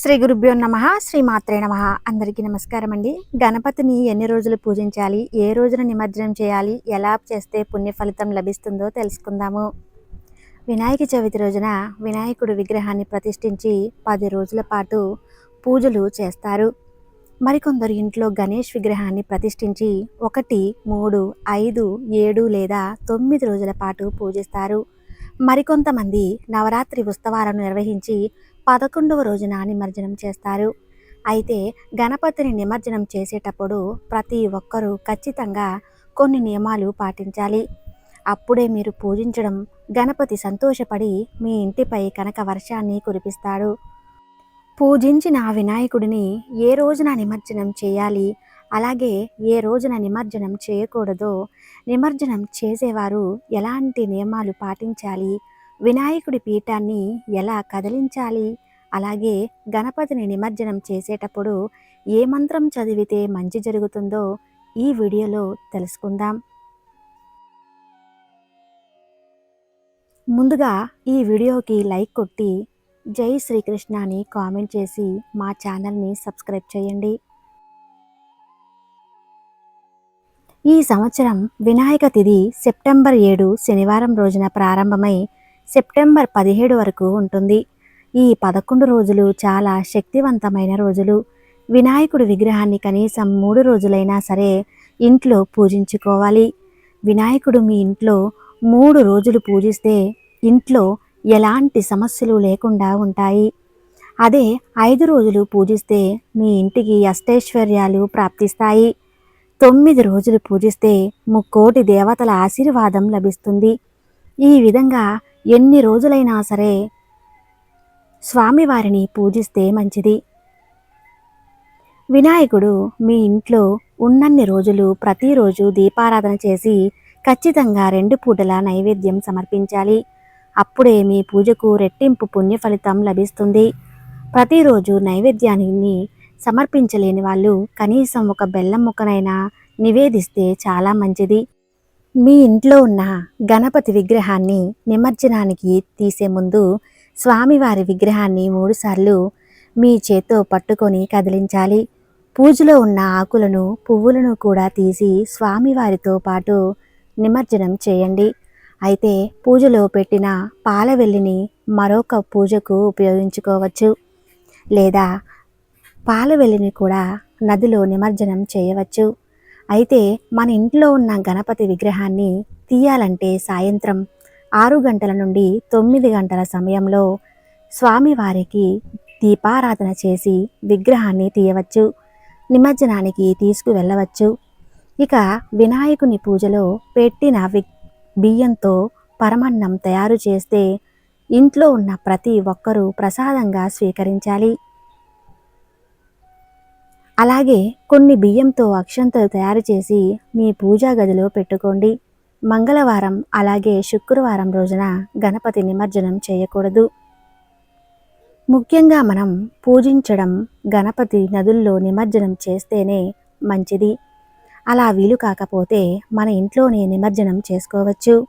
శ్రీ గురుభ్యో నమ శ్రీ మాత్రే నమ. అందరికీ నమస్కారం అండి. గణపతిని ఎన్ని రోజులు పూజించాలి? ఏ రోజున నిమజ్జనం చేయాలి? ఎలా చేస్తే పుణ్య ఫలితం లభిస్తుందో తెలుసుకుందాము. వినాయక చవితి రోజున వినాయకుడు విగ్రహాన్ని ప్రతిష్ఠించి పది రోజుల పాటు పూజలు చేస్తారు. మరికొందరు ఇంట్లో గణేష్ విగ్రహాన్ని ప్రతిష్ఠించి ఒకటి మూడు ఐదు ఏడు లేదా తొమ్మిది రోజుల పాటు పూజిస్తారు. మరికొంతమంది నవరాత్రి ఉత్సవాలను నిర్వహించి పదకొండవ రోజున నిమజ్జనం చేస్తారు. అయితే గణపతిని నిమజ్జనం చేసేటప్పుడు ప్రతి ఒక్కరూ ఖచ్చితంగా కొన్ని నియమాలు పాటించాలి. అప్పుడే మీరు పూజించడం గణపతి సంతోషపడి మీ ఇంటిపై కనక వర్షాన్ని కురిపిస్తాడు. పూజించిన వినాయకుడిని ఏ రోజున నిమజ్జనం చేయాలి అలాగే ఏ రోజున నిమజ్జనం చేయకూడదో నిమజ్జనం చేసేవారు ఎలాంటి నియమాలు పాటించాలి వినాయకుడి పీఠాన్ని ఎలా కదిలించాలి? అలాగే గణపతిని నిమజ్జనం చేసేటప్పుడు ఏ మంత్రం చదివితే మంచి జరుగుతుందో ఈ వీడియోలో తెలుసుకుందాం. ముందుగా ఈ వీడియోకి లైక్ కొట్టి జై శ్రీకృష్ణ అని కామెంట్ చేసి మా ఛానల్ని సబ్స్క్రైబ్ చేయండి. ఈ సంవత్సరం వినాయక తిథి సెప్టెంబర్ ఏడు శనివారం రోజున ప్రారంభమై సెప్టెంబర్ పదిహేడు వరకు ఉంటుంది. ఈ పదకొండు రోజులు చాలా శక్తివంతమైన రోజులు. వినాయకుడి విగ్రహాన్ని కనీసం మూడు రోజులైనా సరే ఇంట్లో పూజించుకోవాలి. వినాయకుడు మీ ఇంట్లో మూడు రోజులు పూజిస్తే ఇంట్లో ఎలాంటి సమస్యలు లేకుండా ఉంటాయి. అదే ఐదు రోజులు పూజిస్తే మీ ఇంటికి అష్టైశ్వర్యాలు ప్రాప్తిస్తాయి. తొమ్మిది రోజులు పూజిస్తే ముక్కోటి దేవతల ఆశీర్వాదం లభిస్తుంది. ఈ విధంగా ఎన్ని రోజులైనా సరే స్వామివారిని పూజిస్తే మంచిది. వినాయకుడు మీ ఇంట్లో ఉన్నన్ని రోజులు ప్రతిరోజు దీపారాధన చేసి ఖచ్చితంగా రెండు పూటల నైవేద్యం సమర్పించాలి. అప్పుడే మీ పూజకు రెట్టింపు పుణ్య ఫలితం లభిస్తుంది. ప్రతిరోజు నైవేద్యాన్ని సమర్పించలేని వాళ్ళు కనీసం ఒక బెల్లం ముక్కనైనా నివేదిస్తే చాలా మంచిది. మీ ఇంట్లో ఉన్న గణపతి విగ్రహాన్ని నిమజ్జనానికి తీసే ముందు స్వామివారి విగ్రహాన్ని మూడుసార్లు మీ చేత్తో పట్టుకొని కదిలించాలి. పూజలో ఉన్న ఆకులను పువ్వులను కూడా తీసి స్వామివారితో పాటు నిమజ్జనం చేయండి. అయితే పూజలో పెట్టిన పాలవెల్లిని మరొక పూజకు ఉపయోగించుకోవచ్చు. లేదా పాలవెల్లిని కూడా నదిలో నిమజ్జనం చేయవచ్చు. అయితే మన ఇంట్లో ఉన్న గణపతి విగ్రహాన్ని తీయాలంటే సాయంత్రం ఆరు గంటల నుండి తొమ్మిది గంటల సమయంలో స్వామివారికి దీపారాధన చేసి విగ్రహాన్ని తీయవచ్చు నిమజ్జనానికి తీసుకువెళ్ళవచ్చు. ఇక వినాయకుని పూజలో పెట్టిన వి బియ్యంతో పరమన్నం తయారు చేస్తే ఇంట్లో ఉన్న ప్రతి ఒక్కరూ ప్రసాదంగా స్వీకరించాలి. అలాగే కొన్ని బియ్యంతో అక్షంతలు తయారు చేసి మీ పూజా గదిలో పెట్టుకోండి. మంగళవారం అలాగే శుక్రవారం రోజున గణపతి నిమజ్జనం చేయకూడదు. ముఖ్యంగా మనం పూజించడం గణపతి నదుల్లో నిమజ్జనం చేస్తేనే మంచిది. అలా వీలు కాకపోతే మన ఇంట్లోనే నిమజ్జనం చేసుకోవచ్చు.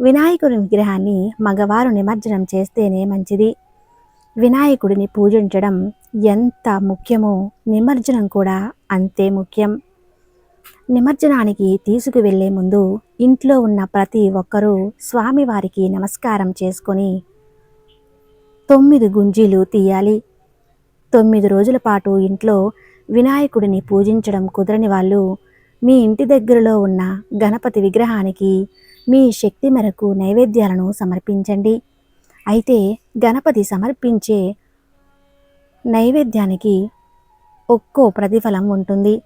వినాయకుడి విగ్రహాన్ని మగవారు నిమజ్జనం చేస్తేనే మంచిది. వినాయకుడిని పూజించడం ఎంత ముఖ్యమో నిమజ్జనం కూడా అంతే ముఖ్యం. నిమజ్జనానికి తీసుకువెళ్ళే ముందు ఇంట్లో ఉన్న ప్రతి ఒక్కరూ స్వామివారికి నమస్కారం చేసుకొని తొమ్మిది గుంజీలు తీయాలి. తొమ్మిది రోజుల పాటు ఇంట్లో వినాయకుడిని పూజించడం కుదరని వాళ్ళు మీ ఇంటి దగ్గరలో ఉన్న గణపతి విగ్రహానికి మీ శక్తి మేరకు నైవేద్యాలను సమర్పించండి. అయితే గణపతి సమర్పించే నైవేద్యానికి ఒక్కో ప్రతిఫలం ఉంటుంది.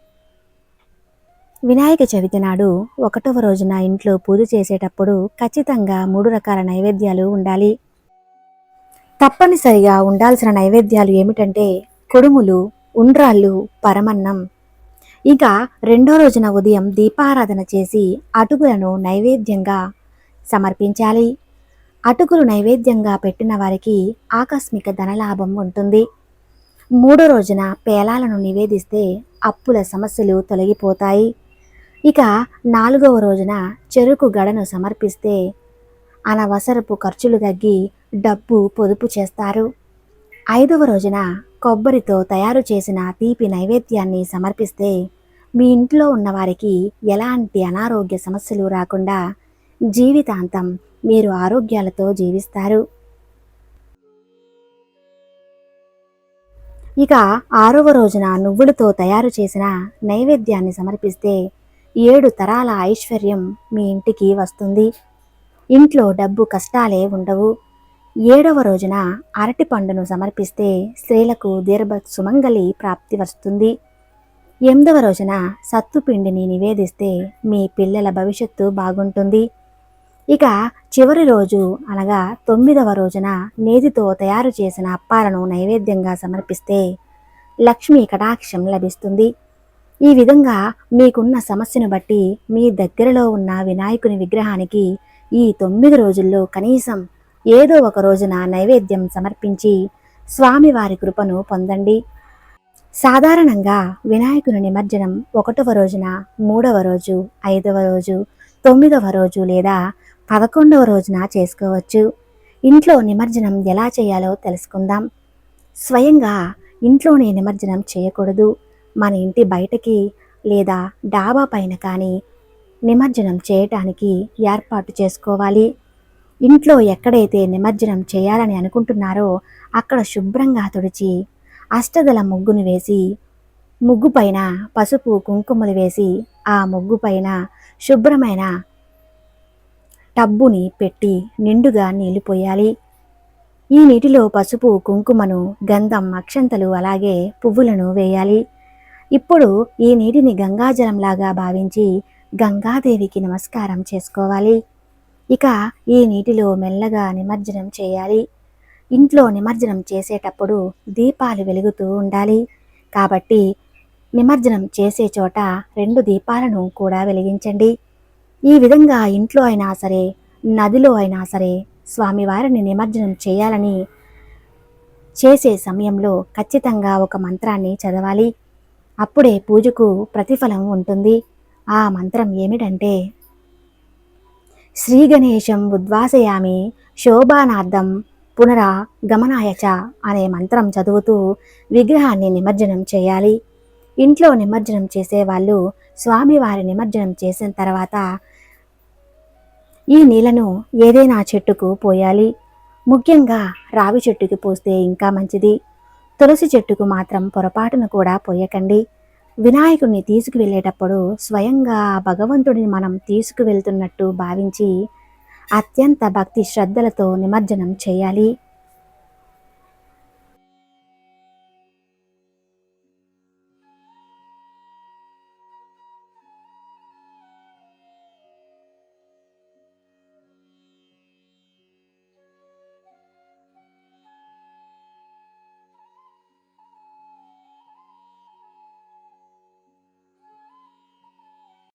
వినాయక చవితి నాడు ఒకటవ రోజున ఇంట్లో పూజ చేసేటప్పుడు ఖచ్చితంగా మూడు రకాల నైవేద్యాలు ఉండాలి. తప్పనిసరిగా ఉండాల్సిన నైవేద్యాలు ఏమిటంటే కొడుములు ఉండ్రాళ్ళు పరమన్నం. ఇక రెండో రోజున ఉదయం దీపారాధన చేసి అటుకులను నైవేద్యంగా సమర్పించాలి. అటుకులు నైవేద్యంగా పెట్టిన వారికి ఆకస్మిక ధనలాభం ఉంటుంది. మూడో రోజున పేలాలను నివేదిస్తే అప్పుల సమస్యలు తొలగిపోతాయి. ఇక నాలుగవ రోజున చెరుకు గడను సమర్పిస్తే అనవసరపు ఖర్చులు తగ్గి డబ్బు పొదుపు చేస్తారు. ఐదవ రోజున కొబ్బరితో తయారు చేసిన తీపి నైవేద్యాన్ని సమర్పిస్తే మీ ఇంట్లో ఉన్నవారికి ఎలాంటి అనారోగ్య సమస్యలు రాకుండా జీవితాంతం మీరు ఆరోగ్యాలతో జీవిస్తారు. ఇక ఆరవ రోజున నువ్వులతో తయారు చేసిన నైవేద్యాన్ని సమర్పిస్తే ఏడు తరాల ఐశ్వర్యం మీ ఇంటికి వస్తుంది. ఇంట్లో డబ్బు కష్టాలే ఉండవు. ఏడవ రోజున అరటి పండును సమర్పిస్తే స్త్రీలకు దీర్ఘ సుమంగళి ప్రాప్తి వస్తుంది. ఎనిమిదవ రోజున సత్తుపిండిని నివేదిస్తే మీ పిల్లల భవిష్యత్తు బాగుంటుంది. ఇక చివరి రోజు అనగా తొమ్మిదవ రోజున నేతితో తయారు చేసిన అప్పాలను నైవేద్యంగా సమర్పిస్తే లక్ష్మీ కటాక్షం లభిస్తుంది. ఈ విధంగా మీకున్న సమస్యను బట్టి మీ దగ్గరలో ఉన్న వినాయకుని విగ్రహానికి ఈ తొమ్మిది రోజుల్లో కనీసం ఏదో ఒక రోజున నైవేద్యం సమర్పించి స్వామివారి కృపను పొందండి. సాధారణంగా వినాయకుని నిమజ్జనం ఒకటవ రోజున మూడవ రోజు ఐదవ రోజు తొమ్మిదవ రోజు లేదా పదకొండవ రోజున చేసుకోవచ్చు. ఇంట్లో నిమజ్జనం ఎలా చేయాలో తెలుసుకుందాం. స్వయంగా ఇంట్లోనే నిమజ్జనం చేయకూడదు. మన ఇంటి బయటకి లేదా డాబా పైన కానీ నిమజ్జనం చేయటానికి ఏర్పాటు చేసుకోవాలి. ఇంట్లో ఎక్కడైతే నిమజ్జనం చేయాలని అనుకుంటున్నారో అక్కడ శుభ్రంగా తుడిచి అష్టదల ముగ్గును వేసి ముగ్గు పైన పసుపు కుంకుమలు వేసి ఆ ముగ్గు పైన శుభ్రమైన టబ్బుని పెట్టి నిండుగా నీళ్ళు పోయాలి ఈ నీటిలో పసుపు కుంకుమను గంధం అక్షంతలు అలాగే పువ్వులను వేయాలి. ఇప్పుడు ఈ నీటిని గంగాజలంలాగా భావించి గంగాదేవికి నమస్కారం చేసుకోవాలి. ఇక ఈ నీటిలో మెల్లగా నిమజ్జనం చేయాలి. ఇంట్లో నిమజ్జనం చేసేటప్పుడు దీపాలు వెలుగుతూ ఉండాలి. కాబట్టి నిమజ్జనం చేసే చోట రెండు దీపాలను కూడా వెలిగించండి. ఈ విధంగా ఇంట్లో అయినా సరే నదిలో అయినా సరే స్వామివారిని నిమజ్జనం చేయాలని చేసే సమయంలో ఖచ్చితంగా ఒక మంత్రాన్ని చదవాలి. అప్పుడే పూజకు ప్రతిఫలం ఉంటుంది. ఆ మంత్రం ఏమిటంటే శ్రీ గణేశం ఉద్వాసయామి శోభానార్థం పునరా గమనాయచ అనే మంత్రం చదువుతూ విగ్రహాన్ని నిమజ్జనం చేయాలి. ఇంట్లో నిమజ్జనం చేసేవాళ్ళు స్వామివారి నిమజ్జనం చేసిన తర్వాత ఈ నీళ్ళను ఏదైనా చెట్టుకు పోయాలి. ముఖ్యంగా రావి చెట్టుకి పోస్తే ఇంకా మంచిది. తులసి చెట్టుకు మాత్రం పొరపాటును కూడా పోయకండి. వినాయకుడిని తీసుకువెళ్ళేటప్పుడు స్వయంగా భగవంతుడిని మనం తీసుకువెళ్తున్నట్టు భావించి అత్యంత భక్తి శ్రద్ధలతో నిమజ్జనం చేయాలి.